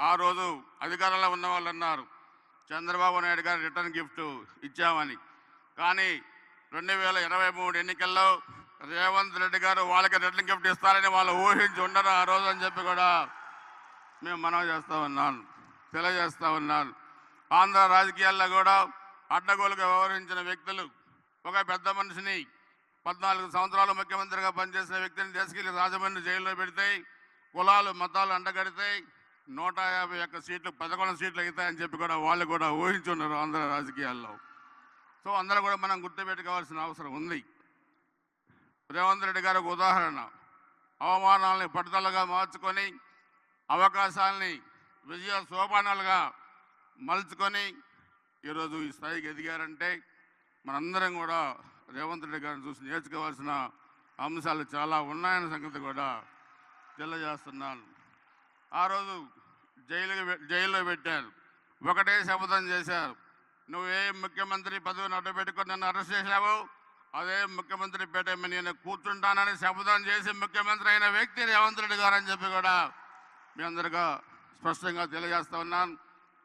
ఆ రోజు అధికారంలో ఉన్న వాళ్ళు అన్నారు చంద్రబాబు నాయుడు గారు రిటర్న్ గిఫ్ట్ ఇచ్చామని. కానీ రెండు వేల ఇరవై మూడు ఎన్నికల్లో రేవంత్ రెడ్డి గారు వాళ్ళకి రిటర్న్ గిఫ్ట్ ఇస్తారని వాళ్ళు ఊహించి ఉండరు ఆ రోజు అని చెప్పి కూడా మేము మనవి చేస్తూ ఉన్నాను తెలియజేస్తూ ఉన్నాను ఆంధ్ర రాజకీయాల్లో కూడా అడ్డగోలుగా వ్యవహరించిన వ్యక్తులు ఒక పెద్ద మనిషిని పద్నాలుగు సంవత్సరాలు ముఖ్యమంత్రిగా పనిచేసిన వ్యక్తిని తీసుకెళ్ళి రాజమండ్రి జైల్లో పెడితే కులాలు మతాలు అండగడితే నూట యాభై ఒక్క సీట్లు పదకొండు సీట్లు అవుతాయని చెప్పి కూడా వాళ్ళు కూడా ఊహించున్నారు ఆంధ్ర రాజకీయాల్లో. సో అందరూ కూడా మనం గుర్తుపెట్టుకోవాల్సిన అవసరం ఉంది. రేవంత్ రెడ్డి గారు ఒక ఉదాహరణ. అవమానాలని పట్టుదలగా మార్చుకొని అవకాశాలని విజయ సోపానాలుగా మలుచుకొని ఈరోజు ఈ స్థాయికి ఎదిగారంటే మనందరం కూడా రేవంత్ రెడ్డి గారిని చూసి నేర్చుకోవాల్సిన అంశాలు చాలా ఉన్నాయన్న సంగతి కూడా తెలియజేస్తున్నాను. ఆ రోజు జైలు జైల్లో పెట్టారు. ఒకటే శపథం చేశారు. నువ్వు ఏ ముఖ్యమంత్రి పదవిని అడ్డు పెట్టుకుని నన్ను అరెస్ట్ చేశావు? అదే ముఖ్యమంత్రి పెట్టమని నేను కూర్చుంటానని శపథం చేసి ముఖ్యమంత్రి అయిన వ్యక్తి రేవంత్ రెడ్డి గారు అని చెప్పి కూడా మీ అందరిగా స్పష్టంగా తెలియజేస్తా ఉన్నాను.